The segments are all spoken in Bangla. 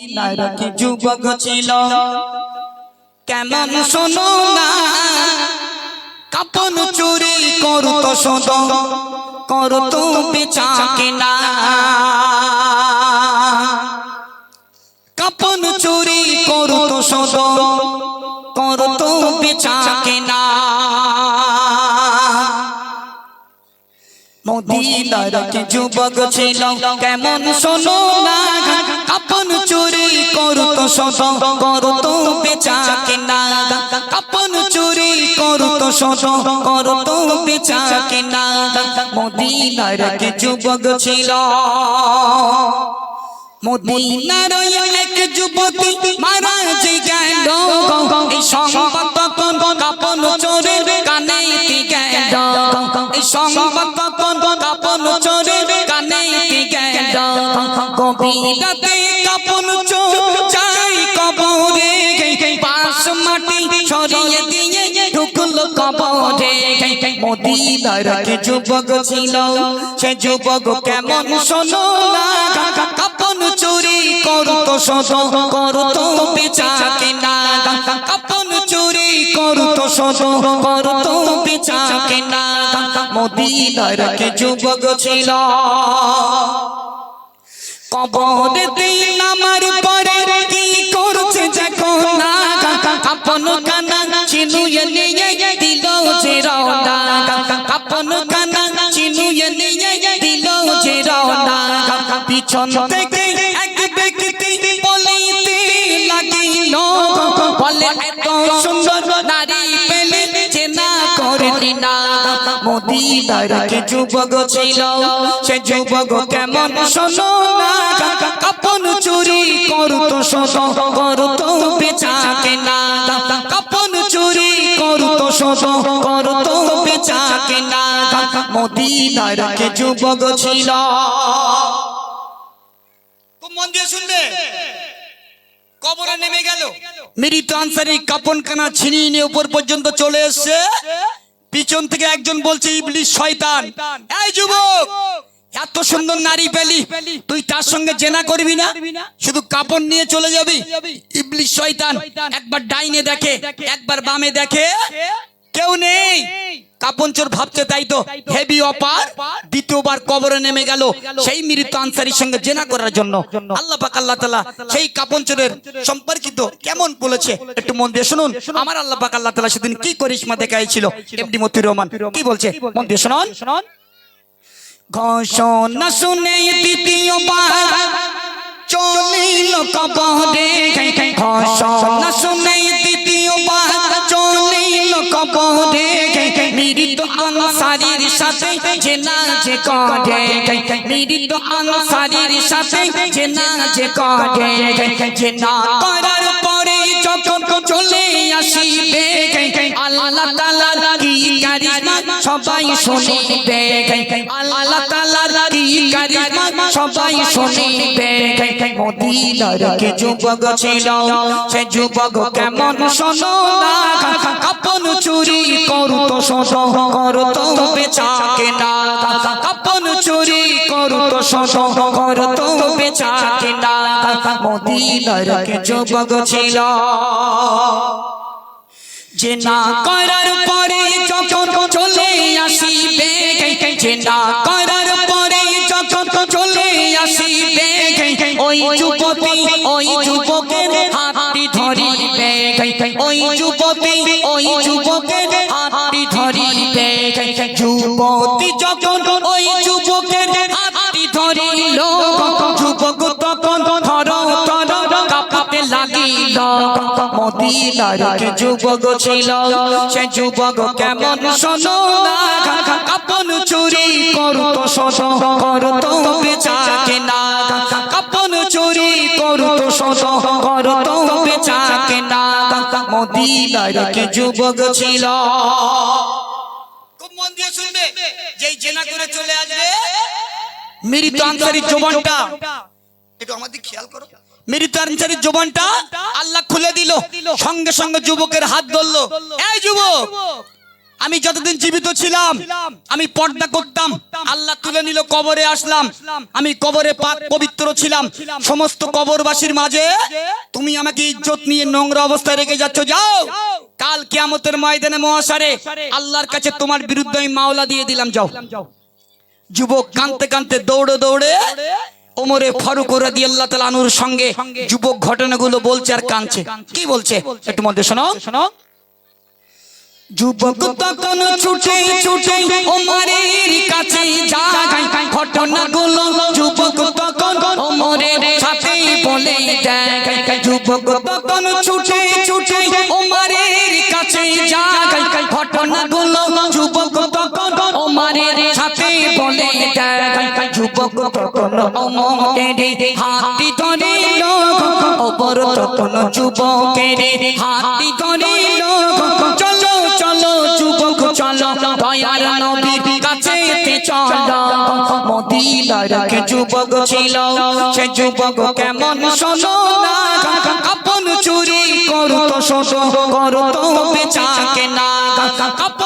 নারকি যুবক ছিল? কেমন শোনো না? কাপন চুরি করত শোধ করত বেচা কেনা। কাপন চুরি করত শোধ করত বেচা কেনা। মদিনার কি যুবক ছিল? কেমন শোনো না? আপন চুরি করতো শত, করতো বেচা কেনা। আপন চুরি করতো শত, করতো বেচা কেনা। মদিনার কি যুবক ছিল। মদিনার এক যুবতী মারা যে গেল। এই সংবাদ তখন কাপন চোরের কানে গেল। এই সংবাদ গভীরাতে কাপন চাই কবরে। পাশ মাটি ছড়িয়ে দিয়ে ঢুকলো কবরে। মদিনার কি যুবক ছিল চুরি করতো শত করতো বেচা কেনা। কাপন চুরি করতো শত করতো বেচা কেনা। মদিনার কি যুবক ছিল। কবরেতে নামার পরে কি করছে দেখো না? আপন কানা চিনুয়ে নিয়ে দিল যে রওনা। আপন কানা চিনুয়ে নিয়ে দিল যে রওনা। পিছন থেকে এক ব্যক্তি বলিতে লাগিল, বলে, এত সুন্দর নারী করলি না মদিনার কি যুবক ছিল? সে যুবক কেমন শোনো না? কাপন চুরি বেচা কেনা। কাপন চুরি বেচা কেনা। যুবক ছিল? নেমে গেল। মৃত আনসারি কাপন কানা ছিনিয়ে নিয়ে উপর পর্যন্ত চলে এসছে। পিছন থেকে একজন বলছে ইবলিশ শয়তান। এই যুবক এত সুন্দর নারী পেলি। তুই তার সঙ্গে জেনা করবি না? শুধু কাপড় নিয়ে চলে যাবি? ইবলিশ শয়তান। একবার ডাইনে দেখে একবার বামে দেখে। কেউ নেই। কাপন চোর ভাবছে তাই তো। হেভি অপার দ্বিতীয়বার কবরে নেমে গেল। সেই মৃত আনসারির সঙ্গে জেনা করার জন্য। আল্লাহ পাক আল্লাহ তাআলা সেই কাপন চোরের সম্পর্কিত কেমন বলেছে? একটু মন দিয়ে শুনুন। আমার আল্লাহ পাক আল্লাহ তাআলা সেদিন কি করিশ্মা দেখাইছিল? এমডি মতিউর রহমান কি বলছে? মন দিয়ে শুনুন। ঘোষণা শুনে দ্বিতীয়বার চলিল কবরে। ঘোষণা শুনে সাথে সবাই শুনিবে। আল্লাহ তালার কি কারিশমা সবাই শুনিবে। মদিনার কি যুবক ছিল। সে যুবক কেমন শোনো না? চুরি করত শোধ করত বেচা কেনা। কাপন চুরি করত শোধ করত বেচা কেনা। মদিনার কি যুবক ছিল। যে না করার পরে যখন চলে আসিবে, যে না করার ওই যুবতী ওই যুবকের হাতটি ধরিবে ওই যুবতী ওই যুবকের হাতটি ধরিবে যুবতী যখন ওই যুবকের হাতটি ধরিল যুবক তখন ধর ধর কাঁপতে লাগিল। মদিনার যুবক ছিল সে যুবক কেমন শোনো না কাপন চুরি করতো শোষ করতো। মদিনার কি যুবক ছিল। খুব মন দিয়ে শুনবে যেই জেনা করে চলে আসবে মৃত আনসারি জবানটা একটু আমাদের খেয়াল করো। মৃত আনসারির জবানটা আল্লাহ খুলে দিল সঙ্গে সঙ্গে যুবকের হাত ধরলো। এই যুবক। আমি যতদিন জীবিত ছিলাম, আমি পর্দা করতাম, আল্লাহ তুলে নিল কবরে আসলাম, আমি কবরে পাক পবিত্র ছিলাম, সমস্ত কবরবাসীর মাঝে তুমি আমাকে ইজ্জত নিয়ে নোংরা অবস্থায় রেখে যাচ্ছ, যাও। কাল কিয়ামতের ময়দানে মহাসারে আল্লাহর কাছে তোমার বিরুদ্ধে আমি মাওলা দিয়ে দিলাম, যাও। যুবক কানতে কানতে দৌড়ে দৌড়ে ওমরে ফারুক রাদি আল্লাহ তালা আনুর সঙ্গে যুবক ঘটনাগুলো বলছে আর কানছে কি বলছে? একটু মধ্যে শোনো শোনো। যুবক তখন ছুটে ছুটে ওমরের কাছে যায়। ঘটনাগুলো যুবক তখন ওমরের সাথে বলে দেয়। যুবক তখন ছুটে ছুটে ওমরের কাছে যায়। ঘটনাগুলো যুবক তখন ওমরের হাতি ধরে ওপর তখন যুবকের হাতি ধরে চলো চলো যুবক চলো দয়ার নবীর কাছে চলো মদিনার যুবক ছিল সে যুবক কেমন শোনো না আপন চুরি করত শোষো করত বেচা কেনা আপন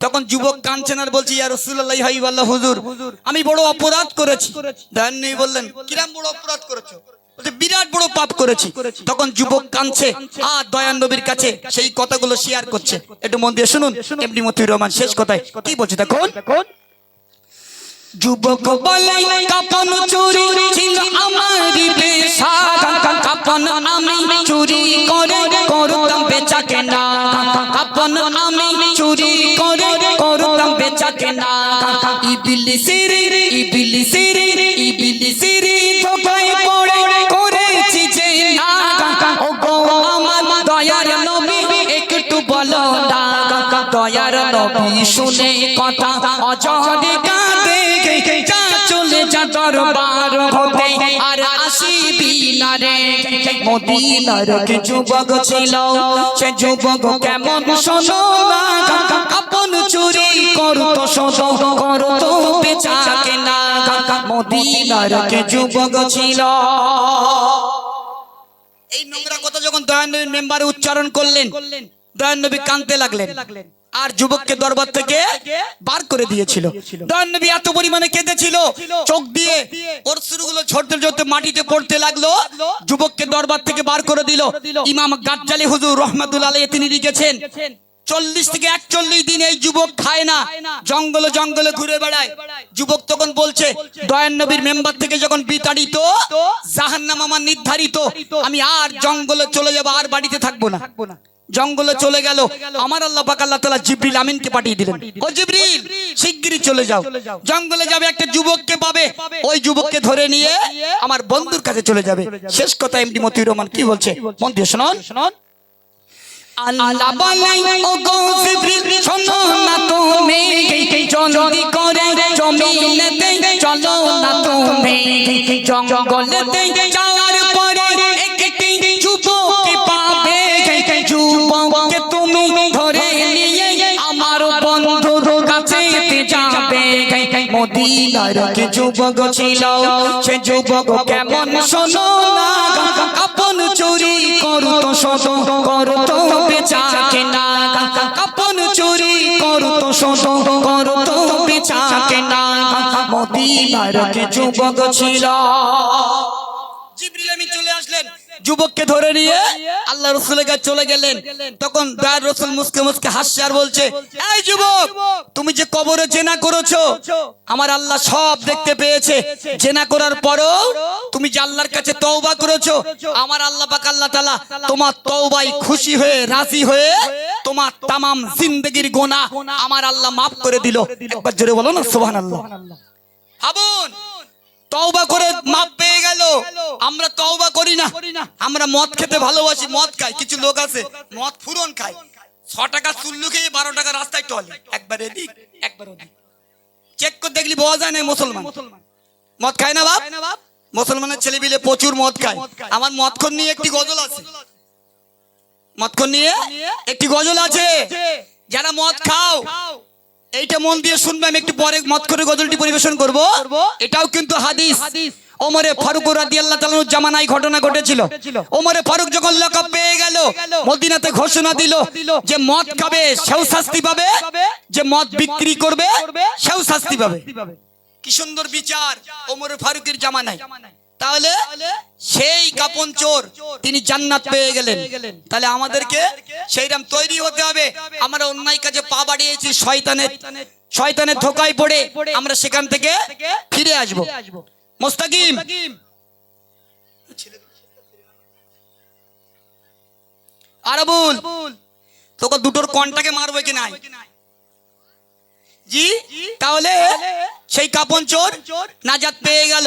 তখন যুবক কাঁদছেন আর বলছি ইয়া রাসূলুল্লাহ ইয়া হাবিবাল্লাহ হুজুর আমি বড় অপরাধ করেছি। দয়ানবী বললেন কিরাম বড় অপরাধ করেছ? বিরাট বড় পাপ করেছি। তখন যুবক কাঁদছে আর দয়ান নবীর কাছে সেই কথাগুলো শেয়ার করছে। একটু মন দিয়ে শুনুন এমনি মতিউর রহমান শেষ কথায় কি বলছে দেখুন যুবক বলে কাপন চুরি ছিল আমারই পেশা। কাপন আমি চুরি করে করতাম বেচা কেনা ইবিলিসির ইবিলিসির ইবিলিসির ধোকায় পড়ে করেছি যে ও গো আমার দয়ার নবী, একটু না দয়ার নবী শুনে কথা অজরে কাঁদে। যা চলে যা দরবার হতে আর আসিবি না রে মদিনার যুবক ছিল, সে যুবক কেমন শোনো না আপন এই নোংরা কথা যখন দয়ানবীর মেম্বারে উচ্চারণ করলেন, দয়ানবী কানতে লাগলেন। আর যুবককে দরবার থেকে বার করে দিয়েছিল। দয়ানবী এত পরিমাণে কেঁদেছিল, চোখ দিয়ে অশ্রুগুলো ঝরতে ঝরতে মাটিতে পড়তে লাগল। যুবককে দরবার থেকে বার করে দিল। ইমাম গাজ্জালি হুজুর রহমাতুল্লাহ আলাইহি তিনি লিখেছেন চল্লিশ থেকে একচল্লিশ দিন এই যুবক খায় না। জঙ্গলে জঙ্গলে ঘুরে বেড়ায়। যুবক তখন বলছে দয়ান নবীর মেম্বার থেকে যখন বিতাড়িত জাহান্নাম আমার নির্ধারিত। আমি আর জঙ্গলে চলে যাব আর বাড়িতে থাকব না। জঙ্গলে চলে গেল। আমার আল্লাহ পাক আল্লাহ তাআলা জিবরিল আমিনকে পাঠিয়ে দিলেন। ও জিবরিল শিগগিরই চলে যাও। জঙ্গলে যাবে একটা যুবককে পাবে। ওই যুবককে ধরে নিয়ে আমার বন্ধুর কাছে চলে যাবে। শেষ কথা এমডি মতিউর রহমান কি বলছে? মন দিয়ে শুনুন। আল্লাহ ও জঙ্গলেতে যাওয়ার পরে একটি যুবককে পাবে যুবককে তুমি ধরে নিয়ে আমার বন্ধুর কাছে যাবে। মদিনার যুবক ছিল। সে যুবক কেমন শোনো না আপন চুরি করু করত বেচা কেনা আপন চুরি করু করত বেচা কেনা মদিনার যুবক ছিল। জিবরিল আমি যুবককে ধরে নিয়ে আল্লাহ রসুলের কাছে চলে গেলেন। তখন দার রসুল মুসকে মুসকে হাসছে আর বলছে এই যুবক তুমি যে কবরে জেনা করেছ আমার আল্লাহ সব দেখতে পেয়েছে। জেনা করার পরও তুমি যে আল্লাহর কাছে তওবা করেছ আমার আল্লাহ পাক আল্লাহ তাআলা তোমার তওবাই খুশি হয়ে রাজি হয়ে তোমার তামাম জিন্দেগির গোনা আমার আল্লাহ মাফ করে দিল। একবার জোরে বলো না সুবহানাল্লাহ। ভাবুন তওবা করে মাপ পেয়ে গেল। আমরা তওবা করি না। আমরা মদ খেতে ভালোবাসি, মদ খাই। কিছু লোক আছে, মদ ফুরন খায়। ছ টাকা চুল্লু খেয়ে বারো টাকা রাস্তায় টলে। একবার এদিক, একবার ওদিক। চেক করে দেখলি বোঝা যায় না মুসলমান। মদ খায় না বাপ? মুসলমানের ছেলে বিলে প্রচুর মদ খায়। আমার মদখন নিয়ে একটি গজল আছে। মদখন নিয়ে একটি গজল আছে। যারা মদ খাও এইটা মন দিয়ে শুনবে আমি একটু পরে মত করে গজলটি পরিবেশন করব। এটাও কিন্তু হাদিস। ওমরে ফারুক রাদিয়াল্লাহু তাআলার জামানায় ঘটনা ঘটেছিল। ওমরে ফারুক যখন লকব পেয়ে গেল মদিনাতে ঘোষণা দিল যে মদ খাবে সেও শাস্তি পাবে যে মদ বিক্রি করবে সেও শাস্তি পাবে। কি সুন্দর বিচার ওমরে ফারুকের জামানায়। তাহলে সেই কাপন চোর তিনি জান্নাত পেয়ে গেলেন। তাহলে আমাদেরকে সেইরাম তৈরি হতে হবে। আমরা অন্যায় কাজে পা বাড়িয়েছি শয়তানের শয়তানের ধোকায় পড়ে আমরা সেখান থেকে ফিরে আসব। মোস্তাকিম। আরাবুল তোকে দুটোর কনটাকে মারবে কি নাই? জি তাহলে সেই কাপন চোর নাজাত পেয়ে গেল।